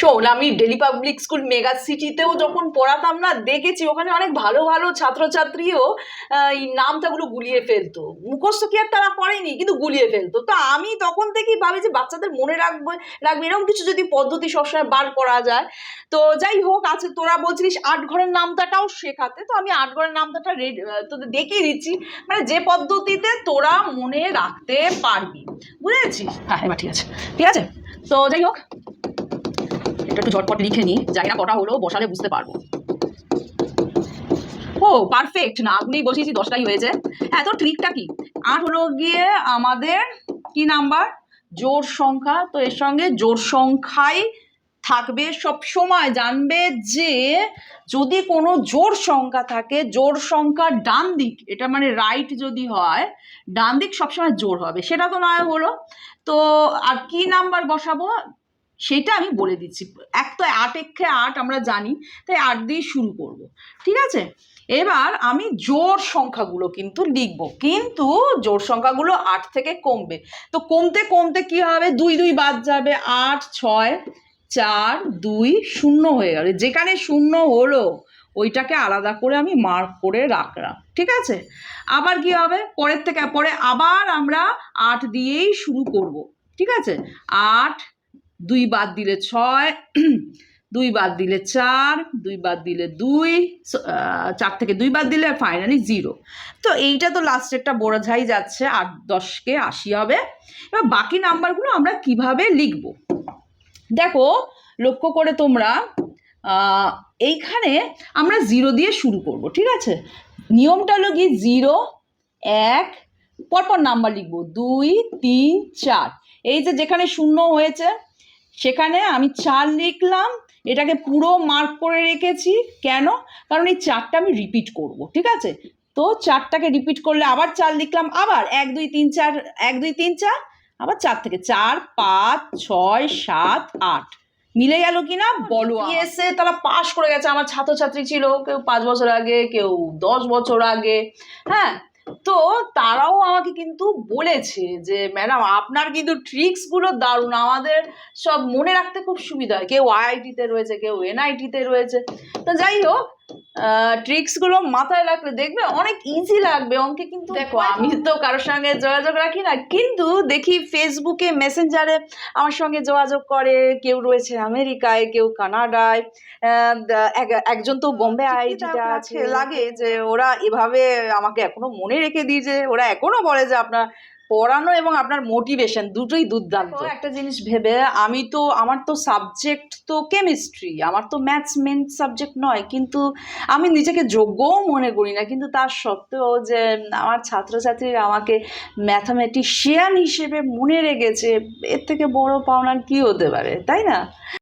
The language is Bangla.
শোন, আমি ডেলি পাবলিক স্কুল মেগা সিটিতেও যখন পড়াতাম না, দেখেছি ওখানে অনেক ভালো ভালো ছাত্রছাত্রীও এই নামটাগুলো গুলিয়ে ফেলতো। মুখস্থ কি আর তারা করেনি, কিন্তু গুলিয়ে ফেলতো। তো আমি তখন থেকেই ভাবি যে বাচ্চাদের মনে রাখবে রাখবে, এরকম কিছু যদি পদ্ধতি সবসময় বার করা যায়। তো যাই হোক আছে তোরা বলছিলিস আট ঘরের নামতাটাও শেখাতে, তো আমি আট ঘরের নামতাটা রেড- তোদের দেখিয়ে দিচ্ছি। মানে যে পদ্ধতিতে তোরা মনে রাখতে পারবি। বুঝেছিস? হ্যাঁ ঠিক আছে। ঠিক আছে? তো যাই হোক। এটা একটু ঝটপট লিখে নিই না কটা হলো বসালে বুঝতে পারব। ও পারফেক্ট না আপনি বসিয়েছি দশটাই হয়েছে। হ্যাঁ তো ট্রিকটা কি? আট হলো গিয়ে আমাদের কি নাম্বার জোর সংখ্যা। তো এর সঙ্গে জোর সংখ্যাই থাকবে সব সময় জানবে যে যদি কোনো জোর সংখ্যা থাকে জোর সংখ্যার ডান দিক, এটা মানে রাইট যদি হয়, ডান দিক সবসময় জোর হবে। সেটা তো নয় হলো। তো আর কি নাম্বার বসাবো? সেটা আমি বলে দিচ্ছি। এক তো আট আট আমরা জানি, তাই আট দিয়ে শুরু করব। ঠিক আছে? এবার আমি জোর সংখ্যাগুলো কিন্তু লিখব। কিন্তু জোর সংখ্যাগুলো আট থেকে কমবে। তো কমতে কমতে কি হবে? দুই দুই বাদ যাবে। আট, ছয়, চার, দুই শূন্য হয়ে গেল। যেখানে শূন্য হলো, ওইটাকে আলাদা করে আমি মার্ক করে রাখলাম। ঠিক আছে? আবার কি হবে? পরের থেকে, পরে আবার আমরা আট দিয়েই শুরু করব। ঠিক আছে? আট দুই বাদ দিলে ছয়, দুই বাদ দিলে চার, দুই বাদ দিলে দুই চার থেকে দুই বাদ দিলে ফাইনালি জিরো তো এইটা তো লাস্টেরটা বোঝাই যাচ্ছে, আট দশকে আশি হবে। এবার বাকি নাম্বারগুলো আমরা কীভাবে লিখব? দেখো, লক্ষ্য করে তোমরা এইখানে আমরা জিরো দিয়ে শুরু করব, ঠিক আছে? নিয়মটা হলো কি? জিরো এক, পরপর নাম্বার লিখব, দুই, তিন, চার। এই যে যেখানে শূন্য হয়েছে সেখানে আমি চার লিখলাম, এটাকে পুরো মার্ক করে রেখেছি। কেন? কারণ এই চারটা আমি রিপিট করব, ঠিক আছে? তো চারটাকে রিপিট করলে আবার চার লিখলাম, আবার এক, দুই, তিন, চার, এক, দুই, তিন, চার, আবার চার থেকে চার, পাঁচ, ছয়, সাত, আট। মিলে গেল কি না বলো এসে তারা পাশ করে গেছে, আমার ছাত্রছাত্রী ছিল, কেউ পাঁচ বছর আগে, কেউ দশ বছর আগে। হ্যাঁ? তো তারাও আমাকে কিন্তু বলেছে যে, ম্যাডাম, আপনার কিন্তু ট্রিক্সগুলো দারুণ। আমাদের সব মনে রাখতে খুব সুবিধা হয়। কেউ আইআইটিতে রয়েছে, কেউ এনআইটিতে রয়েছে। তো যাই হোক ট্রিক্সগুলো মাথায় রাখলে দেখবে অনেক ইজি লাগবে। অঙ্কে কিন্তু দেখো আমি তো কারোর সঙ্গে যোগাযোগ রাখি না। কিন্তু দেখি ফেসবুকে মেসেঞ্জারে আমার সঙ্গে যোগাযোগ করে কেউ রয়েছে আমেরিকায় কেউ কানাডায় আহ, একজন তো বোম্বে আইআইটিতে আছে। লাগে যে ওরা এভাবে আমাকে এখনও মনে রেখে দিয়েছে ওরা এখনও বলে যে আপনার পড়ানো এবং আপনার মোটিভেশন দুটোই দুর্দান্ত। একটা জিনিস ভেবে আমি তো, আমার তো সাবজেক্ট তো কেমিস্ট্রি আমার তো ম্যাথস মেন সাবজেক্ট নয়, কিন্তু আমি নিজেকে যোগ্যও মনে করি না, কিন্তু তার সত্ত্বেও যে আমার ছাত্রছাত্রীরা আমাকে ম্যাথামেটিশিয়ান হিসেবে মনে রেখেছে, এর থেকে বড় পাওনার কি হতে পারে, তাই না?